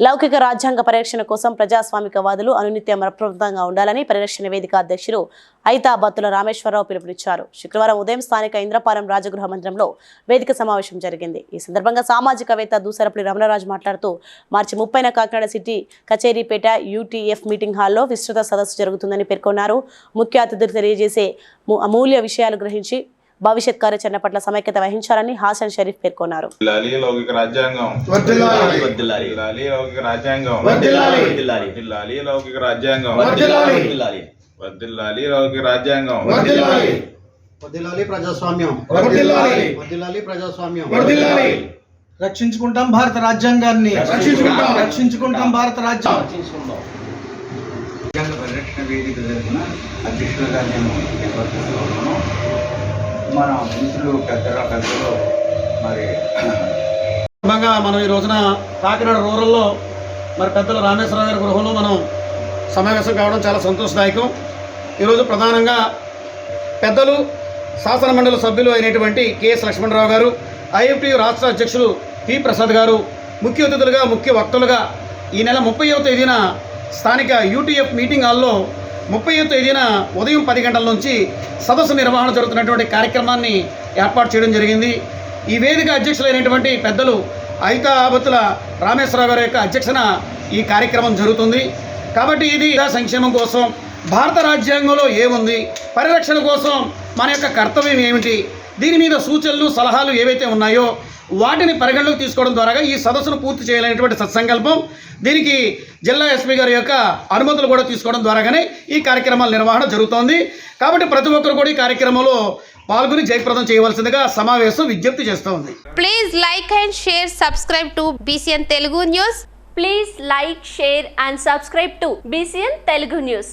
లౌకిక రాజ్యాంగ పరిరక్షణ కోసం ప్రజాస్వామికవాదులు అనునిత్యం అప్రమత్తంగా ఉండాలని పరిరక్షణ వేదిక అధ్యక్షులు ఐతా రామేశ్వరరావు పిలుపునిచ్చారు. శుక్రవారం ఉదయం స్థానిక ఇంద్రపాలెం రాజగృహ మందిరంలో వేదిక సమావేశం జరిగింది. ఈ సందర్భంగా సామాజికవేత్త దూసరపల్లి రమణరాజు మాట్లాడుతూ మార్చి ముప్పైన Kakinada city Kacheripeta UTF meeting హాల్లో విస్తృత సదస్సు జరుగుతుందని పేర్కొన్నారు. ముఖ్య అతిథులు తెలియజేసే అమూల్య విషయాలు గ్రహించి భవిష్యత్ కార్యాచరణ పట్ల సమైక్యత వహించాలని హాసన్ షరీఫ్ పేర్కొన్నారు. ప్రజాస్వామ్యం. రక్షించుకుంటాం భారత రాజ్యాంగాన్ని. రక్షించుకుంటాం. రక్షించుకుంటాం భారత రాజ్యాంగం రాజ్యాంగ పరిరక్షణ వేదిక తరఫున అధ్యక్షులుగా నేను నిర్వర్తిస్తూ ఉన్నాను మన మిత్రులు పెద్దల పెద్దలు మరి సందర్భంగా మనం ఈ రోజున కాకినాడ రూరల్లో మరి పెద్దల రామేశ్వరరావు గారి గృహంలో మనం సమావేశం కావడం చాలా సంతోషదాయకం. ఈరోజు ప్రధానంగా పెద్దలు శాసన మండలి సభ్యులు అయినటువంటి కెఎస్ లక్ష్మణరావు గారు ఐఎఫ్టి రాష్ట్ర అధ్యక్షులు పి ప్రసాద్ గారు ముఖ్య అతిథులుగా ముఖ్య వక్తలుగా ఈ నెల ముప్పైవ తేదీన స్థానిక యూటీఎఫ్ మీటింగ్ హాల్లో ముప్పై తేదీన ఉదయం పది గంటల నుంచి సదస్సు నిర్వహణ జరుగుతున్నటువంటి కార్యక్రమాన్ని ఏర్పాటు చేయడం జరిగింది. ఈ వేదిక అధ్యక్షులైనటువంటి పెద్దలు ఐతా ఆబత్తుల రామేశ్వరరావు గారి యొక్క అధ్యక్షన ఈ కార్యక్రమం జరుగుతుంది. కాబట్టి ఇది సంక్షేమం కోసం భారత రాజ్యాంగంలో ఏముంది పరిరక్షణ కోసం మన యొక్క కర్తవ్యం ఏమిటి దీని మీద సూచనలు సలహాలు ఏవైతే ఉన్నాయో వాటిని పరిగణలోకి తీసుకోవడం ద్వారా ఈ సదస్సును పూర్తి చేయాలనేటువంటి సత్సంకల్పం దీనికి జిల్లా ఎస్పీ గారి యొక్క అనుమతులు కూడా తీసుకోవడం ద్వారాగానే ఈ కార్యక్రమాల నిర్వహణ జరుగుతోంది. కాబట్టి ప్రతి ఒక్కరు కూడా ఈ కార్యక్రమంలో పాల్గొని జయప్రదం చేయవలసిందిగా సమావేశం విజ్ఞప్తి చేస్తోంది. Please like and share subscribe to BCN Telugu news please like share and subscribe to BCN Telugu news